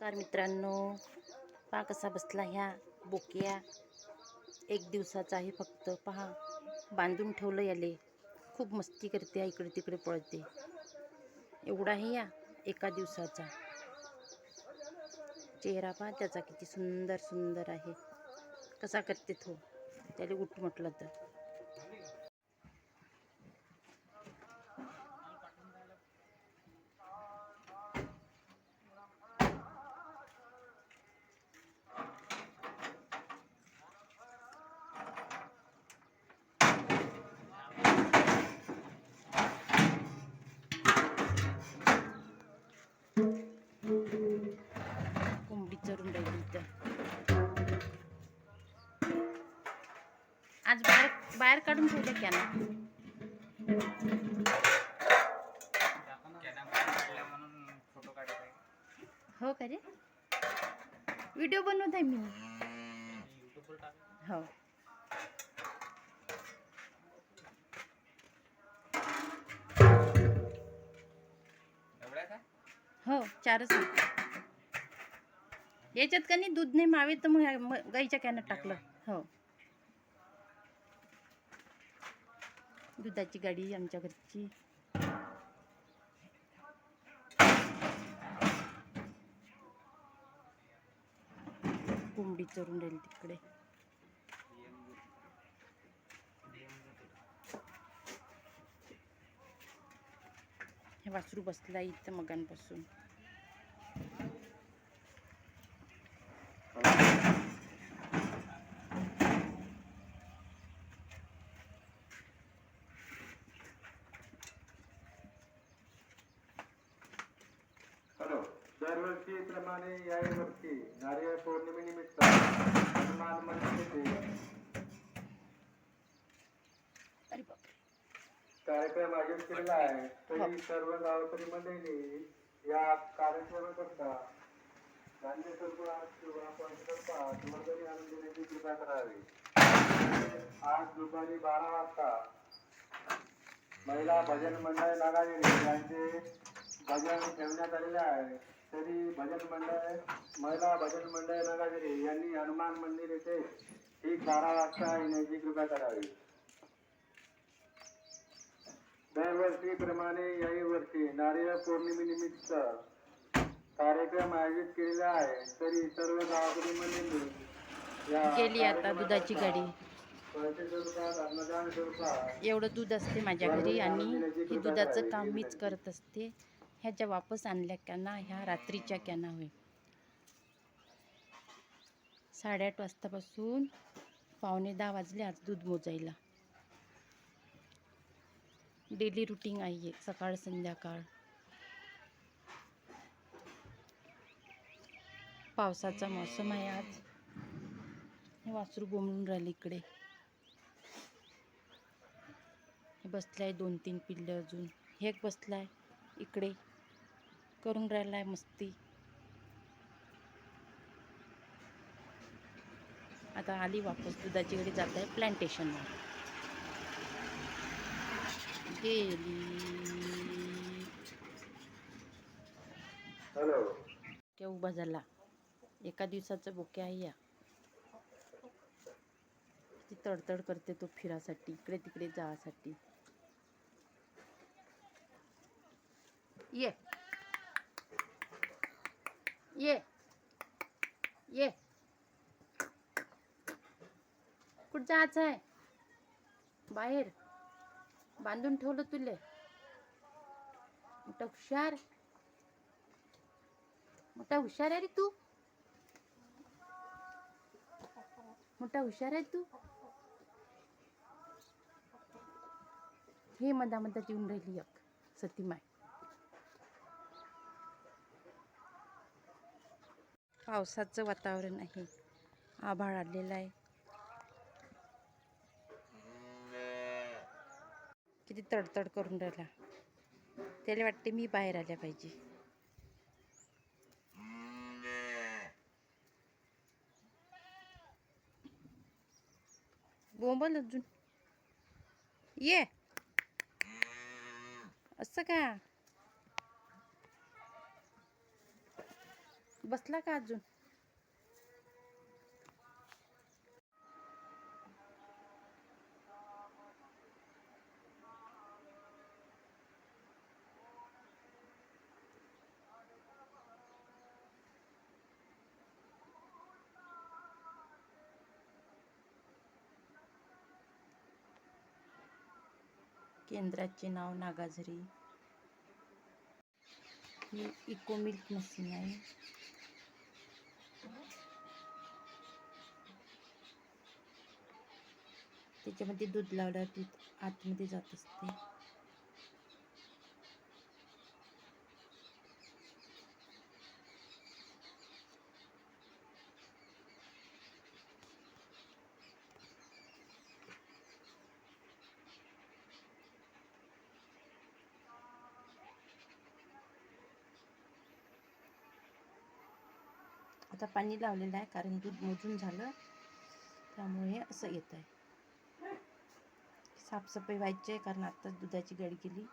नमस्कार मित्रांनो. पहा कसा बसला ह्या बोक्या. एक दिवसाचा आहे फक्त पहा बांधून ठेवलं याले. खूप मस्ती करते इकडे तिकडे पळते. एवढा आहे या एका दिवसाचा. चेहरा पहा त्याचा किती सुंदर सुंदर आहे. कसा करते तो? त्याला उठ म्हटलं तर. आज बाहेर बाहेर काढून ठेवले क्या हो का रे? व्हिडिओ बनवत आहे मी. हो. हो चारच याच्यात का नाही दूध नाही मावे तर मग गाईच्या कॅनात टाकलं. हो. दुधाची गाडी आमच्या घरची. कोंबडी चरून राहील तिकडे. हे वासरू बसला इथं मगांपासून. प्रमाणे याही वर्षी नारळ पौर्णिमेनिमित्त हनुमान मंदिर येथे कार्यक्रम आयोजित केलेला आहे. तरी सर्व गावकरी मंडळींनी या कार्यक्रमाकरता धान्य स्वरूपात किंवा पंचस्वरूपात वर्गणी आणून देण्याची कृपा करावी. आज दुपारी बारा वाजता महिला भजन मंडळ नागागिरी यांचे भजन ठेवण्यात आलेले आहे. तरी भजन मंडळ महिला भजन मंडळ नागागिरी यांनी हनुमान मंदिर येथे ठीक बारा वाजता येण्याची कृपा करावी. दरवर्षीप्रमाणे याही वर्षी नारळ पौर्णिमेनिमित्त कार्यक्रम आयोजित केलेला आहे तरी सर्व गावाकडील मंडळी या गेली आता दुधाची गाडी एवढं दूध असते माझ्या घरी आणि हे दुधाचं काम मीच करत असते. ह्या ज्या वापस आणल्या कॅना ह्या रात्रीच्या कॅना होईल साडेआठ वाजतापासून पावणे दहा वाजले आज दूध मोजायला. डेली रुटीन आहे सकाळ संध्याकाळ. पावसाचा मौसम आहे आज. हे वासरू बोंबलून राहिले इकडे. हे आहे दोन तीन पिल्ले अजून. हे एक आहे इकडे. करून राहिलाय मस्ती. आता आली वापस दुधाची गाडी जात आहे प्लॅन्टेशनवर गेली. हॅलो. के उभा झाला. एका दिवसाचा बोके आहे या. ती तडतड करते तो फिरासाठी इकडे तिकडे जासाठी ये. ये। ये। कुठं जायचं आहे? बाहेर. बांधून ठेवलं तुले. मोठा हुशार. मोठा हुशार आहे रे तू. मोठा हुशार आहे तू. हे मधा मधात येऊन राहिली एक सतीमाय पावसाचं वातावरण आहे. आभाळ आलेलं आहे. किती तडतड करून राहिला. त्याला वाटते मी बाहेर आल्या पाहिजे. बोंबल अजून. ये. असं का? बसला का अजून? केंद्राचे नाव नागाझरी. ही इको मिल्क मशीन आहे. त्याच्यामध्ये दूध लावल्यावर दूध आतमध्ये जात असते. आता पाणी लावलेलं आहे कारण दूध मोजून झालं त्यामुळे असं येत आहे साफसफाई व्हायची आहे कारण आत्ताच दुधाची गाडी केली.